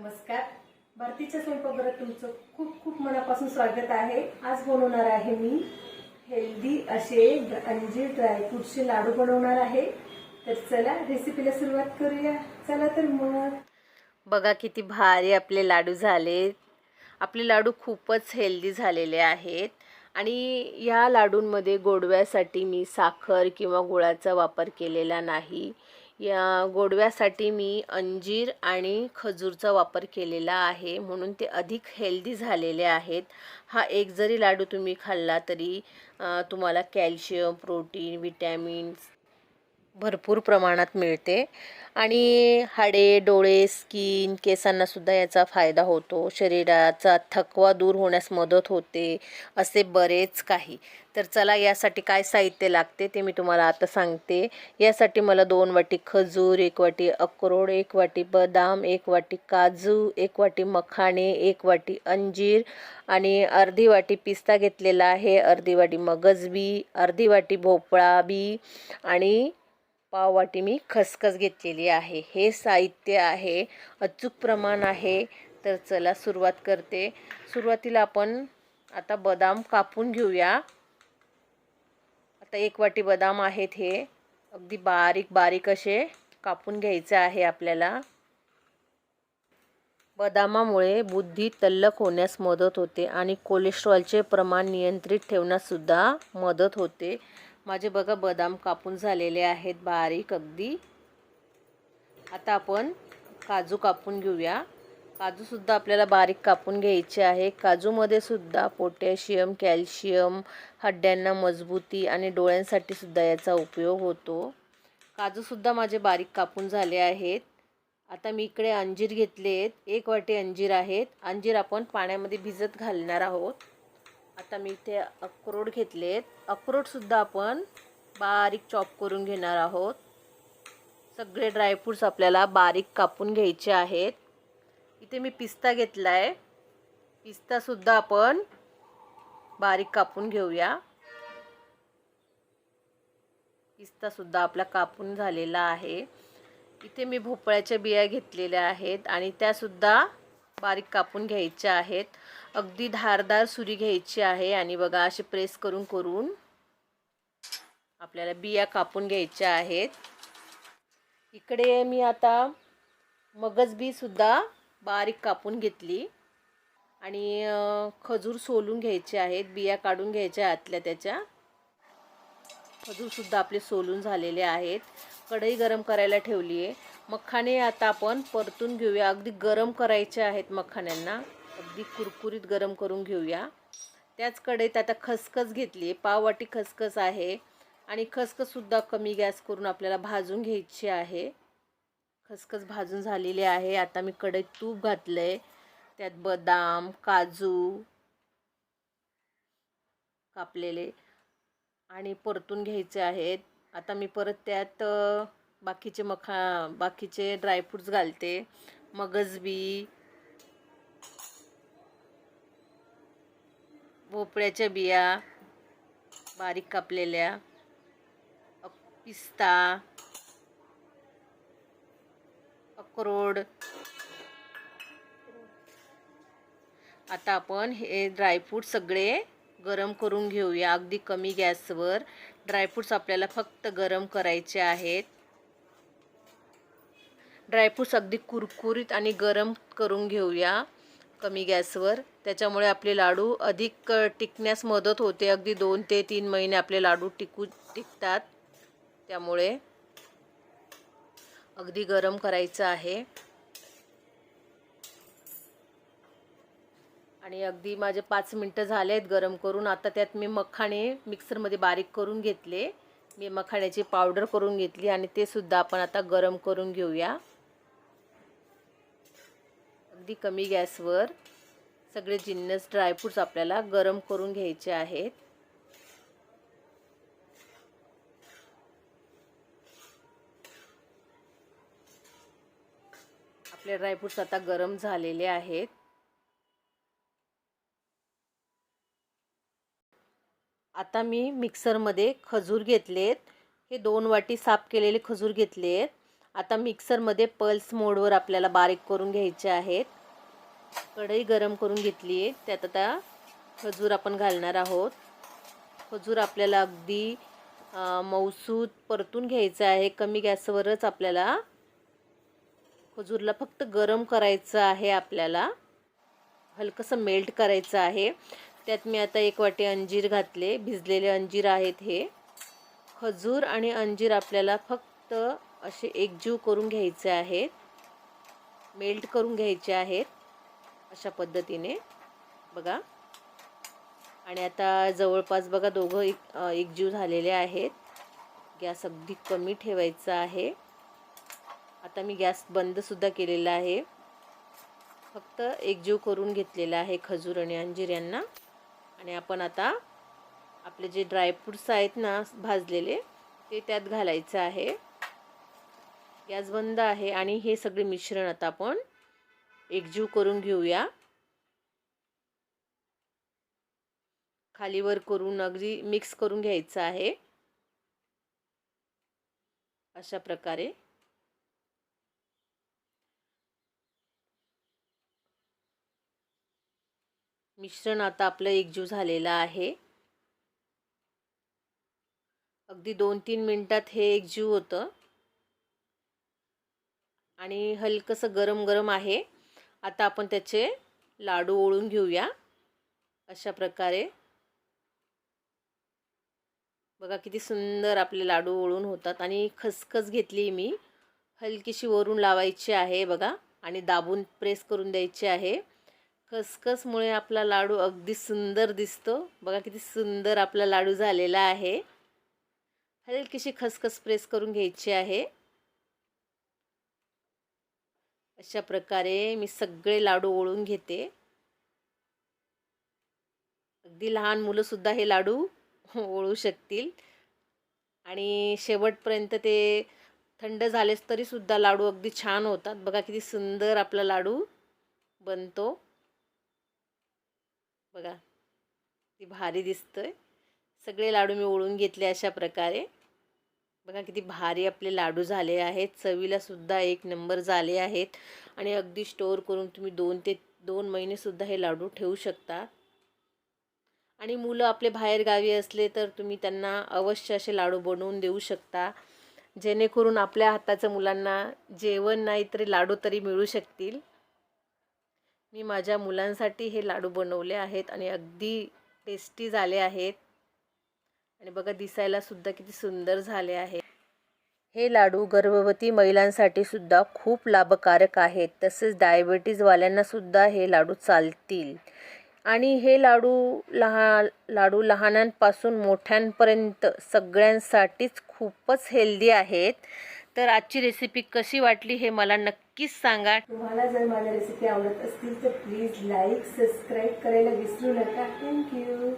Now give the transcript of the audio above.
नमस्कार. भारतीच्या स्वयंपाकघरात तुमचं खूप खूप मनापासून स्वागत आहे. आज बनवणार आहे मी हेल्दी असे अंजीर ड्रायफ्रूटचे लाडू बनवणार आहे. तर चला रेसिपीला सुरुवात करूया. चला तर मग. बघा किती भारी आपले लाडू झाले. आपले लाडू खूपच हेल्दी झालेले आहेत. आणि या लाडूंमध्ये गोडव्यासाठी मी साखर किंवा गुळाचा वापर केलेला नाही. या गोडव्यासाठी मी अंजीर आणि खजूरचा वापर केलेला आहे. म्हणून ते अधिक हेल्दी झालेले आहेत. हा एक जरी लाडू तुम्ही खाल्ला तरी तुम्हाला कॅल्शियम प्रोटीन विटॅमिन्स भरपूर प्रमाणात मिळते. आणि हाडे डोळे स्किन केसांनासुद्धा याचा फायदा होतो. शरीराचा थकवा दूर होण्यास मदत होते असे बरेच काही. तर चला यासाठी काय साहित्य लागते ते मी तुम्हाला आता सांगते. यासाठी मला दोन वाटी खजूर एक वाटी अक्रोड एक वाटी बदाम एक वाटी काजू एक वाटी मखाणे एक वाटी अंजीर आणि अर्धी वाटी पिस्ता घेतलेला आहे. अर्धी वाटी मगजबी अर्धी वाटी भोपळा बी आणि पाववाटी मी खसखस घेतलेली आहे. हे साहित्य आहे. अचूक प्रमाण आहे. तर चला सुरुवात करते. सुरुवातीला आपण आता बदाम कापून घेऊया. आता एक वाटी बदाम आहेत हे. अगदी बारीक बारीक असे कापून घ्यायचं आहे आपल्याला. बदामामुळे बुद्धी तल्लक होण्यास मदत होते आणि कोलेस्ट्रॉलचे प्रमाण नियंत्रित ठेवण्याससुद्धा मदत होते. माझे बघा बदाम कापून झालेले आहेत बारीक अगदी. आता आपण काजू कापून घेऊया. काजूसुद्धा आपल्याला बारीक कापून घ्यायचे आहे. काजूमध्ये सुद्धा पोटॅशियम कॅल्शियम हड्ड्यांना मजबूती आणि डोळ्यांसाठी सुद्धा याचा उपयोग होतो. काजूसुद्धा माझे बारीक कापून झाले आहेत. आता मी इकडे अंजीर घेतले आहेत एक वाटी अंजीर आहेत. अंजीर आपण पाण्यामध्ये भिजत घालणार आहोत. आता मी इथे अक्रोड घेतलेत. अक्रोडसुद्धा आपण बारीक चॉप करून घेणार आहोत. सगळे ड्रायफ्रूट्स आपल्याला बारीक कापून घ्यायचे आहेत. इथे मी पिस्ता घेतला आहे पिस्तासुद्धा आपण बारीक कापून घेऊया. पिस्तासुद्धा आपला कापून झालेला आहे. इथे मी भोपळ्याच्या बिया घेतलेल्या आहेत आणि त्यासुद्धा बारीक कापून घ्यायच्या आहेत. अगदी धारदार सुरी घ्यायची आहे आणि बघा असे प्रेस करून करून आपल्याला बिया कापून घ्यायच्या आहेत. इकडे मी आता मगज बीसुद्धा बारीक कापून घेतली आणि खजूर सोलून घ्यायचे आहेत बिया काढून घ्यायच्या आतल्या त्याच्या. खजूरसुद्धा आपले सोलून झालेले आहेत. कढई गरम करायला ठेवली आहे मखाणे आता आपण परतून घेऊया. अगदी गरम करायचे आहेत मखाण्यांना. अगदी कुरकुरीत गरम करून घेऊया. त्याच कढईत आता खसखस घेतली पाव पाववाटी खसखस आहे आणि खसखससुद्धा कमी गॅस करून आपल्याला भाजून घ्यायची आहे. खसखस भाजून झालेली आहे. आता मी कढईत तूप घातलं आहे त्यात बदाम काजू कापलेले आणि परतून घ्यायचे आहेत. आता मी परत त्यात बाकीचे मखा बाकीचे ड्रायफ्रूट्स घालते. मगजबी भोपळ्याच्या बिया बारीक कापलेल्या अ, पिस्ता अक्रोड. आता आपण हे ड्रायफ्रूट सगळे गरम करून घेऊया. अगदी कमी गॅसवर. ड्रायफ्रूट्स आपल्याला फक्त गरम करायचे आहेत. ड्रायफ्रूट्स अगदी कुरकुरीत आणि गरम करून घेऊया. कमी गॅसवर. त्याच्यामुळे आपले लाडू अधिक टिकण्यास मदत होते. अगदी दोन ते तीन महिने आपले लाडू टिकू टिकतात. त्यामुळे अगदी गरम करायचं आहे. आणि अगदी माझे पाच मिनटं झाले आहेत गरम करून. आता त्यात मी मखाणे मिक्सरमध्ये बारीक करून घेतले. मी मखाण्याची पावडर करून घेतली आणि ते सुद्धा आपण आता गरम करून घेऊया. अगदी कमी गॅसवर सगळे जिन्नस ड्रायफ्रूट्स आपल्याला गरम करून घ्यायचे आहेत. आपले ड्रायफ्रूट्स आता गरम झालेले आहेत. आता मी मिक्सरमध्ये खजूर घेतलेत. हे दोन वाटी साफ केलेले खजूर घेतलेत. आता मिक्सरमध्ये पल्स मोडवर आपल्याला बारीक करून घ्यायचे आहेत. कढई गरम करून घेतली आहे. त्यात आता खजूर आपण घालणार आहोत. खजूर आपल्याला अगदी अ, मऊसूत परतून घ्यायचं आहे. कमी गॅसवरच आपल्याला खजूरला फक्त गरम करायचं आहे आपल्याला. हलकंसं मेल्ट करायचं आहे. त्यात मी आता एक वाटी अंजीर घातले. भिजलेले अंजीर आहेत हे. खजूर आणि अंजीर आपल्याला फक्त असे एकजीव करून घ्यायचे आहेत. मेल्ट करून घ्यायचे आहेत. अशा पद्धतीने. बघा. आणि आता जवळपास बघा दोघं एक एकजीव झालेले आहेत. गॅस अगदी कमी ठेवायचा आहे. आता मी गॅस बंदसुद्धा केलेला आहे. फक्त एकजीव करून घेतलेला आहे खजूर आणि अंजीर यांना. आणि आपण आता आपले जे ड्रायफ्रूट्स आहेत ना भाजलेले ते त्यात घालायचं आहे. गॅस बंद आहे आणि हे सगळे मिश्रण आता आपण एकजीव करून घेऊया. खालीवर करून अगदी मिक्स करून घ्यायचं आहे. अशा प्रकारे. मिश्रण आता आपलं एकजीव झालेलं आहे. अगदी दोन तीन मिनटात हे एकजीव होतं. आणि हलकंसं गरम गरम आहे. आता आपण त्याचे लाडू ओळून घेऊया. अशा प्रकारे. बघा किती सुंदर आपले लाडू ओळून होतात आणि खसखस घेतली मी. हलकीशी वरून लावायची आहे बघा आणि दाबून प्रेस करून द्यायची आहे. खसखसमुळे आपला लाडू अगदी सुंदर दिसतो. बघा किती सुंदर आपला लाडू झालेला आहे. हलकीशी खसखस प्रेस करून घ्यायची आहे. अशा प्रकारे मी सगळे लाडू ओळून घेते. अगदी लहान मुलंसुद्धा हे लाडू ओळू शकतील. आणि शेवटपर्यंत ते थंड झालेच तरीसुद्धा लाडू अगदी छान होतात. बघा किती सुंदर आपला लाडू बनतो. बघा ती भारी दिसतोय. सगळे लाडू मी ओळून घेतले अशा प्रकारे. बघा किती भारी आपले लाडू झाले आहेत. चवीला सुद्धा एक नंबर झाले आहेत. आणि अगदी स्टोअर करून तुम्ही दोन ते दोन महिनेसुद्धा हे लाडू ठेवू शकता. आणि मुलं आपले बाहेर गावी असले तर तुम्ही त्यांना अवश्य असे लाडू बनवून देऊ शकता. जेणेकरून आपल्या हाताचं मुलांना जेवण नाही तरी लाडू तरी मिळू शकतील. मी माझ्या मुलांसाठी हे लाडू बनवले आहेत आणि अगदी टेस्टी झाले आहेत. आणि बघा दिसायला सुद्धा किती सुंदर झाले आहे. हे लाडू गर्भवती महिलांसाठी सुद्धा खूप लाभकारक आहेत तसेच डायबिटीजवाल्यांना सुद्धा हे लाडू चालतील. आणि हे लाडू लहा लाडू लहानांपासून मोठ्यांपर्यंत सगळ्यांसाठीच खूपच हेल्दी आहेत. तर आजची रेसिपी कशी वाटली हे मला नक्कीच सांगा. तुम्हाला जर माझ्या रेसिपी आवडत असतील तर प्लीज लाईक सबस्क्राईब करायला विसरू नका. थँक्यू